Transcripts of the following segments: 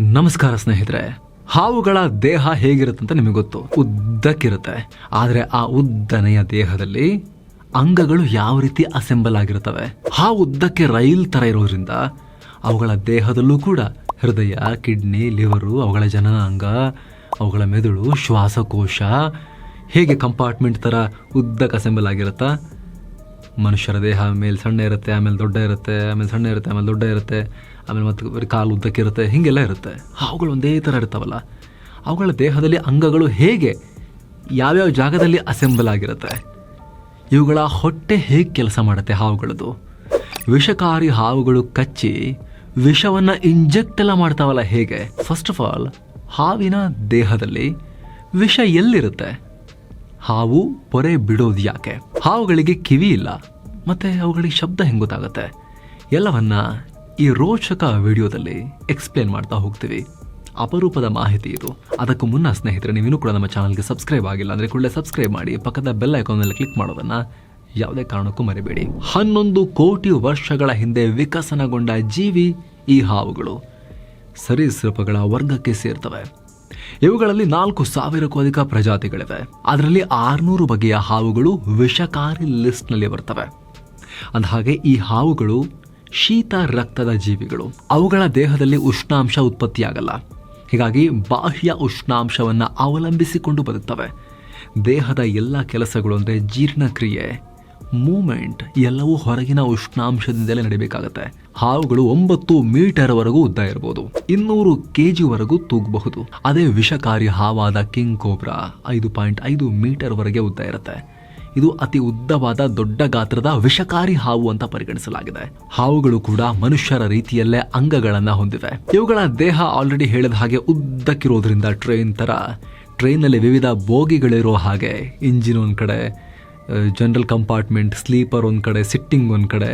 ನಮಸ್ಕಾರ ಸ್ನೇಹಿತರೆ, ಹಾವುಗಳ ದೇಹ ಹೇಗಿರುತ್ತೆ ಅಂತ ನಿಮಗೆ ಗೊತ್ತು. ಉದ್ದಕ್ಕಿರುತ್ತೆ. ಆದರೆ ಆ ಉದ್ದನೆಯ ದೇಹದಲ್ಲಿ ಅಂಗಗಳು ಯಾವ ರೀತಿ ಅಸೆಂಬಲ್ ಆಗಿರುತ್ತವೆ? ಹಾವು ಉದ್ದಕ್ಕೆ ರೈಲ್ ತರ ಇರೋದ್ರಿಂದ ಅವುಗಳ ದೇಹದಲ್ಲೂ ಕೂಡ ಹೃದಯ, ಕಿಡ್ನಿ, ಲಿವರು, ಅವುಗಳ ಜನನಾಂಗ, ಅವುಗಳ ಮೆದುಳು, ಶ್ವಾಸಕೋಶ, ಹೇಗೆ ಕಂಪಾರ್ಟ್ಮೆಂಟ್ ತರ ಉದ್ದಕ್ಕೆ ಅಸೆಂಬಲ್ ಆಗಿರುತ್ತಾ? ಮನುಷ್ಯರ ದೇಹ ಮೇಲೆ ಸಣ್ಣ ಇರುತ್ತೆ, ಆಮೇಲೆ ದೊಡ್ಡ ಇರುತ್ತೆ, ಆಮೇಲೆ ಸಣ್ಣ ಇರುತ್ತೆ, ಆಮೇಲೆ ದೊಡ್ಡ ಇರುತ್ತೆ, ಆಮೇಲೆ ಮತ್ತೆ ಕಾಲು ಉದ್ದಕ್ಕೆ ಇರುತ್ತೆ, ಹೀಗೆಲ್ಲ ಇರುತ್ತೆ. ಅವುಗಳು ಒಂದೇ ಥರ ಇರ್ತಾವಲ್ಲ. ಅವುಗಳ ದೇಹದಲ್ಲಿ ಅಂಗಗಳು ಹೇಗೆ ಯಾವ್ಯಾವ ಜಾಗದಲ್ಲಿ ಅಸೆಂಬಲ್ ಆಗಿರುತ್ತೆ? ಇವುಗಳ ಹೊಟ್ಟೆ ಹೇಗೆ ಕೆಲಸ ಮಾಡುತ್ತೆ ಹಾವುಗಳದು? ವಿಷಕಾರಿ ಹಾವುಗಳು ಕಚ್ಚಿ ವಿಷವನ್ನು ಇಂಜೆಕ್ಟ್ ಎಲ್ಲ ಮಾಡ್ತಾವಲ್ಲ ಹೇಗೆ? ಫಸ್ಟ್ ಆಫ್ ಆಲ್ ಹಾವಿನ ದೇಹದಲ್ಲಿ ವಿಷ ಎಲ್ಲಿರುತ್ತೆ? ಹಾವು ಪೊರೆ ಬಿಡೋದು ಯಾಕೆ? ಹಾವುಗಳಿಗೆ ಕಿವಿ ಇಲ್ಲ, ಮತ್ತೆ ಅವುಗಳಿಗೆ ಶಬ್ದ ಹೆಂಗೆ ಗೊತ್ತಾಗುತ್ತೆ? ಎಲ್ಲವನ್ನ ಈ ರೋಚಕ ವಿಡಿಯೋದಲ್ಲಿ ಎಕ್ಸ್ಪ್ಲೇನ್ ಮಾಡ್ತಾ ಹೋಗ್ತೀವಿ. ಅಪರೂಪದ ಮಾಹಿತಿ ಇದು. ಅದಕ್ಕೂ ಮುನ್ನ ಸ್ನೇಹಿತರೆ, ನೀವಿನ್ನೂ ಕೂಡ ನಮ್ಮ ಚಾನಲ್ಗೆ ಸಬ್ಸ್ಕ್ರೈಬ್ ಆಗಿಲ್ಲ ಅಂದ್ರೆ ಕೂಡಲೇ ಸಬ್ಸ್ಕ್ರೈಬ್ ಮಾಡಿ, ಪಕ್ಕದ ಬೆಲ್ ಐಕಾನ್ ಮೇಲೆ ಕ್ಲಿಕ್ ಮಾಡೋದನ್ನ ಯಾವುದೇ ಕಾರಣಕ್ಕೂ ಮರಿಬೇಡಿ. ಹನ್ನೊಂದು ಕೋಟಿ ವರ್ಷಗಳ ಹಿಂದೆ ವಿಕಸನಗೊಂಡ ಜೀವಿ ಈ ಹಾವುಗಳು ಸರೀಸೃಪಗಳ ವರ್ಗಕ್ಕೆ ಸೇರ್ತವೆ. ಇವುಗಳಲ್ಲಿ ನಾಲ್ಕು ಸಾವಿರಕ್ಕೂ ಅಧಿಕ ಪ್ರಜಾತಿಗಳಿವೆ. ಅದರಲ್ಲಿ ಆರ್ನೂರು ಬಗೆಯ ಹಾವುಗಳು ವಿಷಕಾರಿ ಲಿಸ್ಟ್ನಲ್ಲಿ ಬರ್ತವೆ. ಅಂದಹಾಗೆ ಈ ಹಾವುಗಳು ಶೀತ ರಕ್ತದ ಜೀವಿಗಳು. ಅವುಗಳ ದೇಹದಲ್ಲಿ ಉಷ್ಣಾಂಶ ಉತ್ಪತ್ತಿಯಾಗಲ್ಲ. ಹೀಗಾಗಿ ಬಾಹ್ಯ ಉಷ್ಣಾಂಶವನ್ನು ಅವಲಂಬಿಸಿಕೊಂಡು ಬದುಕ್ತವೆ. ದೇಹದ ಎಲ್ಲ ಕೆಲಸಗಳು ಅಂದರೆ ಜೀರ್ಣಕ್ರಿಯೆ. ಮೂಮೆಂಟ್ ಎಲ್ಲವೂ ಹೊರಗಿನ ಉಷ್ಣಾಂಶದಿಂದಲೇ ನಡಿಬೇಕಾಗತ್ತೆ. ಹಾವುಗಳು ಒಂಬತ್ತು ಮೀಟರ್ ವರೆಗೂ ಉದ್ದ ಇರಬಹುದು ಇನ್ನೂರು ಕೆಜಿವರೆಗೂ ತೂಗಬಹುದು. ಅದೇ ವಿಷಕಾರಿ ಹಾವಾದ ಕಿಂಗ್ ಕೋಬ್ರಾ ಐದು ಪಾಯಿಂಟ್ ಐದು ಮೀಟರ್ ವರೆಗೆ ಉದ್ದ ಇರುತ್ತೆ. ಇದು ಅತಿ ಉದ್ದವಾದ ದೊಡ್ಡ ಗಾತ್ರದ ವಿಷಕಾರಿ ಹಾವು ಅಂತ ಪರಿಗಣಿಸಲಾಗಿದೆ. ಹಾವುಗಳು ಕೂಡ ಮನುಷ್ಯರ ರೀತಿಯಲ್ಲೇ ಅಂಗಗಳನ್ನ ಹೊಂದಿವೆ. ಇವುಗಳ ದೇಹ ಆಲ್ರೆಡಿ ಹೇಳಿದ ಹಾಗೆ ಉದ್ದಕ್ಕಿರೋದ್ರಿಂದ ಟ್ರೈನ್ ತರ. ಟ್ರೈನ್ನಲ್ಲಿ ವಿವಿಧ ಬೋಗಿಗಳಿರೋ ಹಾಗೆ ಇಂಜಿನ್ ಒಂದ್ ಕಡೆ ಜನರಲ್ ಕಂಪಾರ್ಟ್ಮೆಂಟ್ ಸ್ಲೀಪರ್ ಒಂದು ಕಡೆ ಸಿಟ್ಟಿಂಗ್ ಒಂದು ಕಡೆ,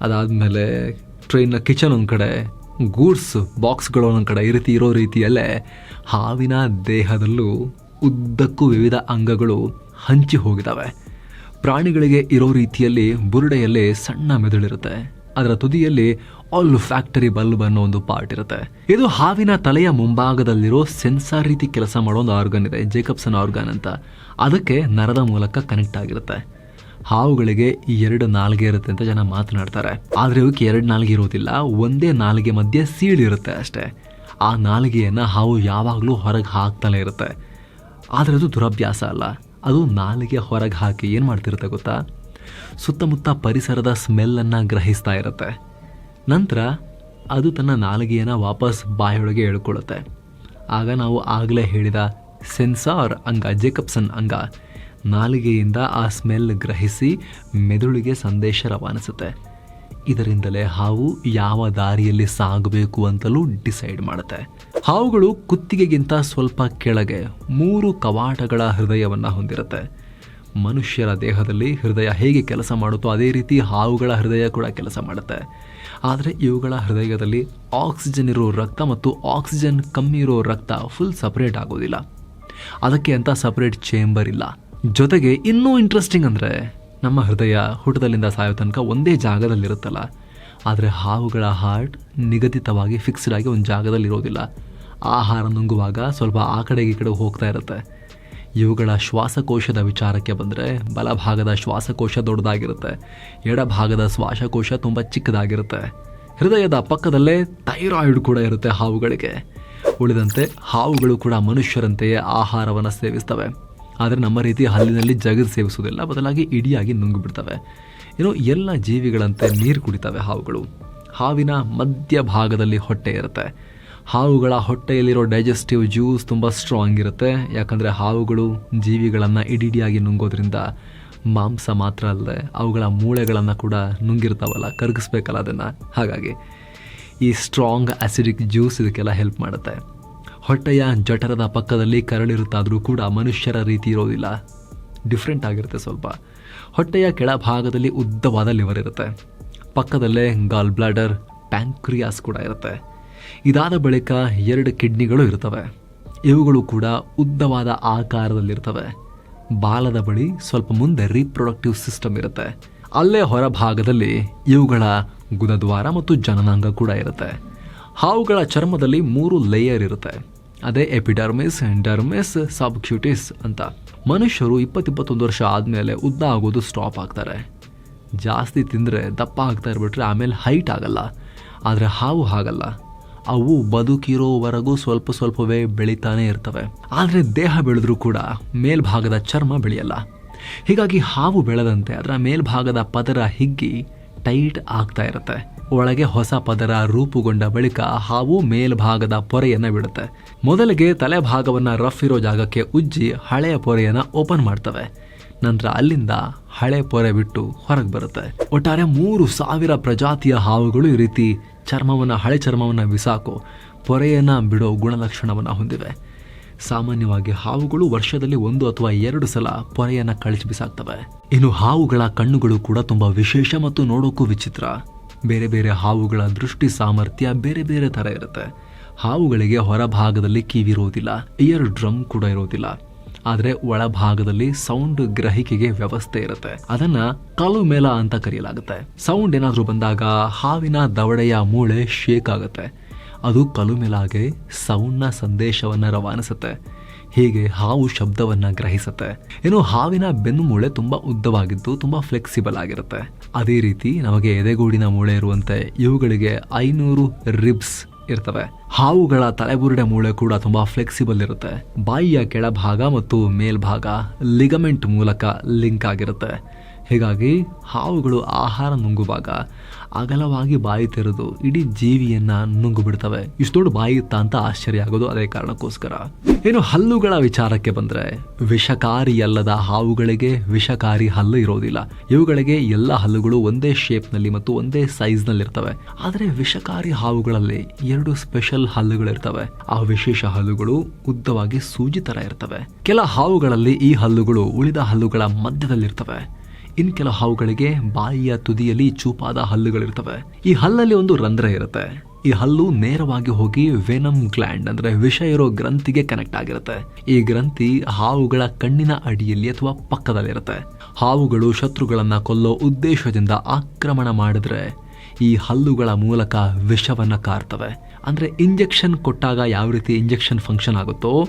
ಅದಾದಮೇಲೆ ಟ್ರೈನ್ನ ಕಿಚನ್ ಒಂದು ಕಡೆ ಗೂಡ್ಸ್ ಬಾಕ್ಸ್ಗಳು ಒಂದೊಂದು ಕಡೆ ಈ ರೀತಿ ಇರೋ ರೀತಿಯಲ್ಲೇ ಹಾವಿನ ದೇಹದಲ್ಲೂ ಉದ್ದಕ್ಕೂ ವಿವಿಧ ಅಂಗಗಳು ಹಂಚಿ ಹೋಗಿದ್ದಾವೆ ಪ್ರಾಣಿಗಳಿಗೆ ಇರೋ ರೀತಿಯಲ್ಲಿ ಬುರುಡೆಯಲ್ಲಿ ಸಣ್ಣ ಮೆದುಳಿರುತ್ತೆ. ಅದರ ತುದಿಯಲ್ಲಿ ಆಲ್ ಫ್ಯಾಕ್ಟರಿ ಬಲ್ಬ್ ಅನ್ನೋ ಒಂದು ಪಾರ್ಟ್ ಇರುತ್ತೆ. ಇದು ಹಾವಿನ ತಲೆಯ ಮುಂಭಾಗದಲ್ಲಿರೋ ಸೆನ್ಸಾರ್ ರೀತಿ ಕೆಲಸ ಮಾಡೋ ಒಂದು ಆರ್ಗನ್ ಇದೆ, ಜೇಕಬ್ಸನ್ ಆರ್ಗನ್ ಅಂತ. ಅದಕ್ಕೆ ನರದ ಮೂಲಕ ಕನೆಕ್ಟ್ ಆಗಿರುತ್ತೆ. ಹಾವುಗಳಿಗೆ ಈ ಎರಡು ನಾಲ್ಗೆ ಇರುತ್ತೆ ಅಂತ ಜನ ಮಾತನಾಡ್ತಾರೆ. ಆದರೆ ಇವಕ್ಕೆ ಎರಡು ನಾಲ್ಗೆ ಇರೋದಿಲ್ಲ, ಒಂದೇ ನಾಲ್ಗೆ ಮಧ್ಯೆ ಸೀಳಿರುತ್ತೆ ಅಷ್ಟೇ. ಆ ನಾಲಿಗೆಯನ್ನು ಹಾವು ಯಾವಾಗಲೂ ಹೊರಗೆ ಹಾಕ್ತಲೇ ಇರುತ್ತೆ. ಆದರೆ ಅದು ದುರಭ್ಯಾಸ ಅಲ್ಲ. ಅದು ನಾಲಿಗೆ ಹೊರಗೆ ಹಾಕಿ ಏನು ಮಾಡ್ತಿರುತ್ತೆ ಗೊತ್ತಾ? ಸುತ್ತಮುತ್ತ ಪರಿಸರದ ಸ್ಮೆಲ್ಲನ್ನು ಗ್ರಹಿಸ್ತಾ ಇರುತ್ತೆ. ನಂತರ ಅದು ತನ್ನ ನಾಲಿಗೆಯನ್ನು ವಾಪಸ್ ಬಾಯೊಳಗೆ ಎಳ್ಕೊಳ್ಳುತ್ತೆ. ಆಗ ನಾವು ಆಗಲೇ ಹೇಳಿದ ಸೆನ್ಸಾರ್ ಅಂಗ, ಜೇಕಬ್ಸನ್ ಅಂಗ, ನಾಲಿಗೆಯಿಂದ ಆ ಸ್ಮೆಲ್ ಗ್ರಹಿಸಿ ಮೆದುಳಿಗೆ ಸಂದೇಶ ರವಾನಿಸುತ್ತೆ. ಇದರಿಂದಲೇ ಹಾವು ಯಾವ ದಾರಿಯಲ್ಲಿ ಸಾಗಬೇಕು ಅಂತಲೂ ಡಿಸೈಡ್ ಮಾಡುತ್ತೆ. ಹಾವುಗಳು ಕುತ್ತಿಗೆಗಿಂತ ಸ್ವಲ್ಪ ಕೆಳಗೆ ಮೂರು ಕವಾಟಗಳ ಹೃದಯವನ್ನ ಹೊಂದಿರುತ್ತೆ. ಮನುಷ್ಯರ ದೇಹದಲ್ಲಿ ಹೃದಯ ಹೇಗೆ ಕೆಲಸ ಮಾಡುತ್ತೋ ಅದೇ ರೀತಿ ಹಾವುಗಳ ಹೃದಯ ಕೂಡ ಕೆಲಸ ಮಾಡುತ್ತೆ. ಆದರೆ ಇವುಗಳ ಹೃದಯದಲ್ಲಿ ಆಕ್ಸಿಜನ್ ಇರೋ ರಕ್ತ ಮತ್ತು ಆಕ್ಸಿಜನ್ ಕಮ್ಮಿ ಇರೋ ರಕ್ತ ಫುಲ್ ಸಪ್ರೇಟ್ ಆಗೋದಿಲ್ಲ. ಅದಕ್ಕೆ ಅಂತ ಸಪ್ರೇಟ್ ಚೇಂಬರ್ ಇಲ್ಲ. ಜೊತೆಗೆ ಇನ್ನೂ ಇಂಟ್ರೆಸ್ಟಿಂಗ್ ಅಂದರೆ ನಮ್ಮ ಹೃದಯ ಹುಟ್ಟದಲ್ಲಿಂದ ಸಾಯೋ ತನಕ ಒಂದೇ ಜಾಗದಲ್ಲಿರುತ್ತಲ್ಲ. ಆದರೆ ಹಾವುಗಳ ಹಾರ್ಟ್ ನಿಗದಿತವಾಗಿ ಫಿಕ್ಸ್ಡ್ ಆಗಿ ಒಂದು ಜಾಗದಲ್ಲಿ ಇರೋದಿಲ್ಲ ಆಹಾರ ನುಂಗುವಾಗ ಸ್ವಲ್ಪ ಆ ಕಡೆಗೆ ಈ ಕಡೆ ಹೋಗ್ತಾ ಇರುತ್ತೆ. ಇವುಗಳ ಶ್ವಾಸಕೋಶದ ವಿಚಾರಕ್ಕೆ ಬಂದರೆ ಬಲಭಾಗದ ಶ್ವಾಸಕೋಶ ದೊಡ್ಡದಾಗಿರುತ್ತೆ, ಎಡಭಾಗದ ಶ್ವಾಸಕೋಶ ತುಂಬ ಚಿಕ್ಕದಾಗಿರುತ್ತೆ. ಹೃದಯದ ಪಕ್ಕದಲ್ಲೇ ಥೈರಾಯ್ಡ್ ಕೂಡ ಇರುತ್ತೆ ಹಾವುಗಳಿಗೆ. ಉಳಿದಂತೆ ಹಾವುಗಳು ಕೂಡ ಮನುಷ್ಯರಂತೆಯೇ ಆಹಾರವನ್ನು ಸೇವಿಸ್ತವೆ. ಆದರೆ ನಮ್ಮ ರೀತಿ ಹಲ್ಲಿನಲ್ಲಿ ಜಗದ್ ಸೇವಿಸುವುದಿಲ್ಲ, ಬದಲಾಗಿ ಇಡಿಯಾಗಿ ನುಂಗಿಬಿಡ್ತವೆ. ಇನ್ನು ಎಲ್ಲ ಜೀವಿಗಳಂತೆ ನೀರು ಕುಡಿತವೆ ಹಾವುಗಳು. ಹಾವಿನ ಮಧ್ಯಭಾಗದಲ್ಲಿ ಹೊಟ್ಟೆ ಇರುತ್ತೆ. ಹಾವುಗಳ ಹೊಟ್ಟೆಯಲ್ಲಿರೋ ಡೈಜೆಸ್ಟಿವ್ ಜ್ಯೂಸ್ ತುಂಬ ಸ್ಟ್ರಾಂಗ್ ಇರುತ್ತೆ. ಯಾಕಂದರೆ ಹಾವುಗಳು ಜೀವಿಗಳನ್ನು ಇಡಿಡಿಯಾಗಿ ನುಂಗೋದ್ರಿಂದ ಮಾಂಸ ಮಾತ್ರ ಅಲ್ಲದೆ ಅವುಗಳ ಮೂಳೆಗಳನ್ನು ಕೂಡ ನುಂಗಿರ್ತಾವಲ್ಲ, ಕರಗಿಸ್ಬೇಕಲ್ಲ ಅದನ್ನು. ಹಾಗಾಗಿ ಈ ಸ್ಟ್ರಾಂಗ್ ಆಸಿಡಿಕ್ ಜ್ಯೂಸ್ ಇದಕ್ಕೆಲ್ಲ ಹೆಲ್ಪ್ ಮಾಡುತ್ತೆ. ಹೊಟ್ಟೆಯ ಜಠರದ ಪಕ್ಕದಲ್ಲಿ ಕರಳಿರುತ್ತಾದರೂ ಕೂಡ ಮನುಷ್ಯರ ರೀತಿ ಇರೋದಿಲ್ಲ. ಡಿಫ್ರೆಂಟ್ ಆಗಿರುತ್ತೆ ಸ್ವಲ್ಪ. ಹೊಟ್ಟೆಯ ಕೆಳಭಾಗದಲ್ಲಿ ಉದ್ದವಾದ ಲಿವರ್ ಇರುತ್ತೆ. ಪಕ್ಕದಲ್ಲೇ ಗಾಲ್ ಬ್ಲಾಡರ್ ಪ್ಯಾಂಕ್ರಿಯಾಸ್ ಕೂಡ ಇರುತ್ತೆ. ಇದಾದ ಬಳಿಕ ಎರಡು ಕಿಡ್ನಿಗಳು ಇರ್ತವೆ ಇವುಗಳು ಕೂಡ ಉದ್ದವಾದ ಆಕಾರದಲ್ಲಿರ್ತವೆ ಬಾಲದ ಬಳಿ ಸ್ವಲ್ಪ ಮುಂದೆ ರೀಪ್ರೊಡಕ್ಟಿವ್ ಸಿಸ್ಟಮ್ ಇರುತ್ತೆ. ಅಲ್ಲೇ ಹೊರಭಾಗದಲ್ಲಿ ಇವುಗಳ ಗುಣದ್ವಾರ ಮತ್ತು ಜನನಾಂಗ ಕೂಡ ಇರುತ್ತೆ. ಹಾವುಗಳ ಚರ್ಮದಲ್ಲಿ ಮೂರು ಲೇಯರ್ ಇರುತ್ತೆ. ಅದೇ ಎಪಿಡರ್ಮಿಸ್ ಡರ್ಮಿಸ್ ಸಬ್ಕ್ಯೂಟಿಸ್ ಅಂತ. ಮನುಷ್ಯರು ಇಪ್ಪತ್ತಿಪ್ಪತ್ತೊಂದು ವರ್ಷ ಆದಮೇಲೆ ಉದ್ದ ಆಗೋದು ಸ್ಟಾಪ್ ಆಗ್ತಾರೆ. ಜಾಸ್ತಿ ತಿಂದರೆ ದಪ್ಪ ಆಗ್ತಾ ಇರ್ಬಿಟ್ರೆ ಆಮೇಲೆ ಹೈಟ್ ಆಗಲ್ಲ. ಆದರೆ ಹಾವು ಹಾಗಲ್ಲ. ಅವು ಬದುಕಿರೋವರೆಗೂ ಸ್ವಲ್ಪ ಸ್ವಲ್ಪವೇ ಬೆಳಿತಾನೆ ಇರ್ತವೆ. ಆದರೆ ದೇಹ ಬೆಳೆದ್ರೂ ಕೂಡ ಮೇಲ್ಭಾಗದ ಚರ್ಮ ಬೆಳೆಯಲ್ಲ. ಹೀಗಾಗಿ ಹಾವು ಬೆಳೆದಂತೆ ಅದರ ಮೇಲ್ಭಾಗದ ಪದರ ಹಿಗ್ಗಿ ಟೈಟ್ ಆಗ್ತಾ ಇರುತ್ತೆ. ಒಳಗೆ ಹೊಸ ಪದರ ರೂಪುಗೊಂಡ ಬಳಿಕ ಹಾವು ಮೇಲ್ಭಾಗದ ಪೊರೆಯನ್ನು ಬಿಡುತ್ತೆ. ಮೊದಲಿಗೆ ತಲೆಭಾಗವನ್ನು ರಫ್ ಇರೋ ಜಾಗಕ್ಕೆ ಉಜ್ಜಿ ಹಳೆಯ ಪೊರೆಯನ್ನು ಓಪನ್ ಮಾಡ್ತವೆ. ನಂತರ ಅಲ್ಲಿಂದ ಹಳೆ ಪೊರೆ ಬಿಟ್ಟು ಹೊರಗೆ ಬರುತ್ತೆ. ಒಟ್ಟಾರೆ ಮೂರು ಸಾವಿರ ಪ್ರಜಾತಿಯ ಹಾವುಗಳು ಈ ರೀತಿ ಚರ್ಮವನ್ನ, ಹಳೆ ಚರ್ಮವನ್ನು ಬಿಸಾಕೋ ಪೊರೆಯನ್ನ ಬಿಡೋ ಗುಣಲಕ್ಷಣವನ್ನು ಹೊಂದಿವೆ. ಸಾಮಾನ್ಯವಾಗಿ ಹಾವುಗಳು ವರ್ಷದಲ್ಲಿ ಒಂದು ಅಥವಾ ಎರಡು ಸಲ ಪೊರೆಯನ್ನು ಕಳಿಸಿ ಬಿಸಾಕ್ತವೆ. ಇನ್ನು ಹಾವುಗಳ ಕಣ್ಣುಗಳು ಕೂಡ ತುಂಬ ವಿಶೇಷ ಮತ್ತು ನೋಡೋಕ್ಕೂ ವಿಚಿತ್ರ. ಬೇರೆ ಬೇರೆ ಹಾವುಗಳ ದೃಷ್ಟಿ ಸಾಮರ್ಥ್ಯ ಬೇರೆ ಬೇರೆ ಥರ ಇರುತ್ತೆ. ಹಾವುಗಳಿಗೆ ಹೊರಭಾಗದಲ್ಲಿ ಕಿವಿರೋದಿಲ್ಲ, ಇಯರ್ ಡ್ರಮ್ ಕೂಡ ಇರೋದಿಲ್ಲ. ಆದ್ರೆ ಒಳಭಾಗದಲ್ಲಿ ಸೌಂಡ್ ಗ್ರಹಿಕೆಗೆ ವ್ಯವಸ್ಥೆ ಇರುತ್ತೆ. ಅದನ್ನ ಕಲುಮೇಲ ಅಂತ ಕರೆಯಲಾಗುತ್ತೆ. ಸೌಂಡ್ ಏನಾದರೂ ಬಂದಾಗ ಹಾವಿನ ದವಡೆಯ ಮೂಳೆ ಶೇಕ್ ಆಗುತ್ತೆ. ಅದು ಕಲುಮೆಲಾಗೆ ಸೌಂಡ್ನ ಸಂದೇಶವನ್ನ ರವಾನಿಸುತ್ತೆ. ಹೀಗೆ ಹಾವು ಶಬ್ದವನ್ನ ಗ್ರಹಿಸುತ್ತೆ. ಏನು ಹಾವಿನ ಬೆನ್ನು ಮೂಳೆ ತುಂಬಾ ಉದ್ದವಾಗಿದ್ದು ತುಂಬಾ ಫ್ಲೆಕ್ಸಿಬಲ್ ಆಗಿರುತ್ತೆ. ಅದೇ ರೀತಿ ನಮಗೆ ಎದೆಗೂಡಿನ ಮೂಳೆ ಇರುವಂತೆ ಇವುಗಳಿಗೆ ಐನೂರು ರಿಬ್ಸ್ ಇರ್ತವೆ. ಹಾವುಗಳ ತಲೆಬುರುಡೆ ಮೂಳೆ ಕೂಡ ತುಂಬಾ ಫ್ಲೆಕ್ಸಿಬಲ್ ಇರುತ್ತೆ. ಬಾಯಿಯ ಕೆಳಭಾಗ ಮತ್ತು ಮೇಲ್ಭಾಗ ಲಿಗಮೆಂಟ್ ಮೂಲಕ ಲಿಂಕ್ ಆಗಿರುತ್ತೆ. ಹೀಗಾಗಿ ಹಾವುಗಳು ಆಹಾರ ನುಂಗುವಾಗ ಅಗಲವಾಗಿ ಬಾಯಿ ತೆರೆದು ಇಡೀ ಜೀವಿಯನ್ನ ನುಂಗು ಬಿಡ್ತವೆ ಇಷ್ಟು ದೊಡ್ಡ ಬಾಯಿ ಇತ್ತ ಅಂತ ಆಶ್ಚರ್ಯ ಆಗೋದು ಅದೇ ಕಾರಣಕ್ಕೋಸ್ಕರ. ಏನು ಹಲ್ಲುಗಳ ವಿಚಾರಕ್ಕೆ ಬಂದ್ರೆ ವಿಷಕಾರಿ ಅಲ್ಲದ ಹಾವುಗಳಿಗೆ ವಿಷಕಾರಿ ಹಲ್ಲು ಇರೋದಿಲ್ಲ. ಇವುಗಳಿಗೆ ಎಲ್ಲ ಹಲ್ಲುಗಳು ಒಂದೇ ಶೇಪ್ನಲ್ಲಿ ಮತ್ತು ಒಂದೇ ಸೈಜ್ನಲ್ಲಿ ಇರ್ತವೆ ಆದರೆ ವಿಷಕಾರಿ ಹಾವುಗಳಲ್ಲಿ ಎರಡು ಸ್ಪೆಷಲ್ ಹಲ್ಲುಗಳಿರ್ತವೆ. ಆ ವಿಶೇಷ ಹಲ್ಲುಗಳು ಉದ್ದವಾಗಿ ಸೂಜಿ ತರ ಇರ್ತವೆ. ಕೆಲ ಹಾವುಗಳಲ್ಲಿ ಈ ಹಲ್ಲುಗಳು ಉಳಿದ ಹಲ್ಲುಗಳ ಮಧ್ಯದಲ್ಲಿರ್ತವೆ. ಇನ್ ಕೆಲ ಹಾವುಗಳಿಗೆ ಬಾಯಿಯ ತುದಿಯಲ್ಲಿ ಚೂಪಾದ ಹಲ್ಲುಗಳಿರ್ತವೆ. ಈ ಹಲ್ಲಲ್ಲಿ ಒಂದು ರಂಧ್ರ ಇರುತ್ತೆ. ಈ ಹಲ್ಲು ನೇರವಾಗಿ ಹೋಗಿ ವೆನಮ್ ಗ್ಲ್ಯಾಂಡ್ ಅಂದ್ರೆ ವಿಷ ಇರೋ ಗ್ರಂಥಿಗೆ ಕನೆಕ್ಟ್ ಆಗಿರುತ್ತೆ. ಈ ಗ್ರಂಥಿ ಹಾವುಗಳ ಕಣ್ಣಿನ ಅಡಿಯಲ್ಲಿ ಅಥವಾ ಪಕ್ಕದಲ್ಲಿರುತ್ತೆ. ಹಾವುಗಳು ಶತ್ರುಗಳನ್ನ ಕೊಲ್ಲೋ ಉದ್ದೇಶದಿಂದ ಆಕ್ರಮಣ ಮಾಡಿದ್ರೆ ಈ ಹಲ್ಲುಗಳ ಮೂಲಕ ವಿಷವನ್ನ ಕಾರ್ತವೆ. ಅಂದ್ರೆ ಇಂಜೆಕ್ಷನ್ ಕೊಟ್ಟಾಗ ಯಾವ ರೀತಿ ಇಂಜೆಕ್ಷನ್ ಫಂಕ್ಷನ್ ಆಗುತ್ತೋ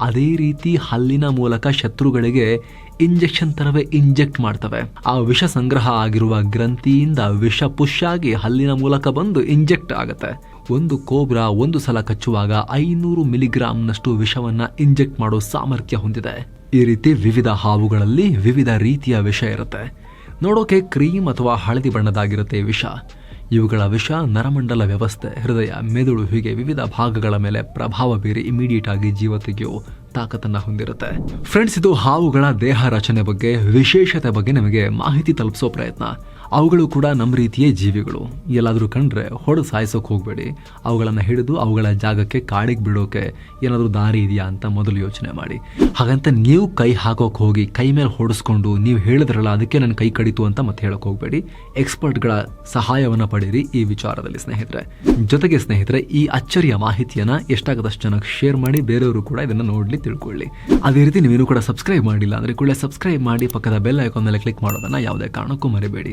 ಅದೇ ರೀತಿ ಹಲ್ಲಿನ ಮೂಲಕ ಶತ್ರುಗಳಿಗೆ ಇಂಜೆಕ್ಷನ್ ಥರವೇ ಇಂಜೆಕ್ಟ್ ಮಾಡ್ತವೆ. ಆ ವಿಷ ಸಂಗ್ರಹ ಆಗಿರುವ ಗ್ರಂಥಿಯಿಂದ ವಿಷ ಪುಷ್ ಆಗಿ ಹಲ್ಲಿನ ಮೂಲಕ ಬಂದು ಇಂಜೆಕ್ಟ್ ಆಗುತ್ತೆ. ಒಂದು ಕೋಬ್ರಾ ಒಂದು ಸಲ ಕಚ್ಚುವಾಗ ಐನೂರು ಮಿಲಿಗ್ರಾಂನಷ್ಟು ವಿಷವನ್ನ ಇಂಜೆಕ್ಟ್ ಮಾಡೋ ಸಾಮರ್ಥ್ಯ ಹೊಂದಿದೆ. ಈ ರೀತಿ ವಿವಿಧ ಹಾವುಗಳಲ್ಲಿ ವಿವಿಧ ರೀತಿಯ ವಿಷ ಇರುತ್ತೆ. ನೋಡೋಕೆ ಕ್ರೀಮ್ ಅಥವಾ ಹಳದಿ ಬಣ್ಣದಾಗಿರುತ್ತೆ ವಿಷ. ಇವುಗಳ ವಿಷ ನರಮಂಡಲ ವ್ಯವಸ್ಥೆ, ಹೃದಯ, ಮೆದುಳು ಹೀಗೆ ವಿವಿಧ ಭಾಗಗಳ ಮೇಲೆ ಪ್ರಭಾವ ಬೀರಿ ಇಮಿಡಿಯೇಟ್ ಆಗಿ ಜೀವ ತೆಗೆಯೋ ತಾಕತ್ತನ್ನ ಹೊಂದಿರುತ್ತೆ. ಫ್ರೆಂಡ್ಸ್ ಇದು ಹಾವುಗಳ ದೇಹ ರಚನೆ ಬಗ್ಗೆ, ವಿಶೇಷತೆ ಬಗ್ಗೆ ನಿಮಗೆ ಮಾಹಿತಿ ತಲುಪಿಸೋ ಪ್ರಯತ್ನ. ಅವುಗಳು ಕೂಡ ನಮ್ಮ ರೀತಿಯೇ ಜೀವಿಗಳು. ಎಲ್ಲಾದರೂ ಕಂಡ್ರೆ ಹೊಡೆದು ಸಾಯಿಸೋಕೆ ಹೋಗಬೇಡಿ. ಅವುಗಳನ್ನು ಹಿಡಿದು ಅವುಗಳ ಜಾಗಕ್ಕೆ ಕಾಡಿಗೆ ಬಿಡೋಕೆ ಏನಾದರೂ ದಾರಿ ಇದೆಯಾ ಅಂತ ಮೊದಲು ಯೋಚನೆ ಮಾಡಿ. ಹಾಗಂತ ನೀವು ಕೈ ಹಾಕೋಕೆ ಹೋಗಿ ಕೈ ಮೇಲೆ ಹೊಡೆಸ್ಕೊಂಡು ನೀವು ಹೇಳಿದ್ರಲ್ಲ ಅದಕ್ಕೆ ನನ್ನ ಕೈ ಕಡಿತು ಅಂತ ಮತ್ತೆ ಹೇಳೋಕೆ ಹೋಗಬೇಡಿ. ಎಕ್ಸ್ಪರ್ಟ್ಗಳ ಸಹಾಯವನ್ನು ಪಡೀರಿ ಈ ವಿಚಾರದಲ್ಲಿ ಸ್ನೇಹಿತರೆ. ಜೊತೆಗೆ ಸ್ನೇಹಿತರೆ, ಈ ಅಚ್ಚರಿಯ ಮಾಹಿತಿಯನ್ನು ಎಷ್ಟಾಗದಷ್ಟು ಜನಕ್ಕೆ ಶೇರ್ ಮಾಡಿ ಬೇರೆಯವರು ಕೂಡ ಇದನ್ನು ನೋಡ್ಲಿ ತಿಳ್ಕೊಳ್ಳಿ. ಅದೇ ರೀತಿ ನೀವೇನು ಕೂಡ ಸಬ್ಸ್ಕ್ರೈಬ್ ಮಾಡಿಲ್ಲ ಅಂದರೆ ಕೂಡಲೇ ಸಬ್ಸ್ಕ್ರೈಬ್ ಮಾಡಿ ಪಕ್ಕದ ಬೆಲ್ ಐಕಾನ್ ಮೇಲೆ ಕ್ಲಿಕ್ ಮಾಡೋದನ್ನ ಯಾವುದೇ ಕಾರಣಕ್ಕೂ ಮರಿಬೇಡಿ.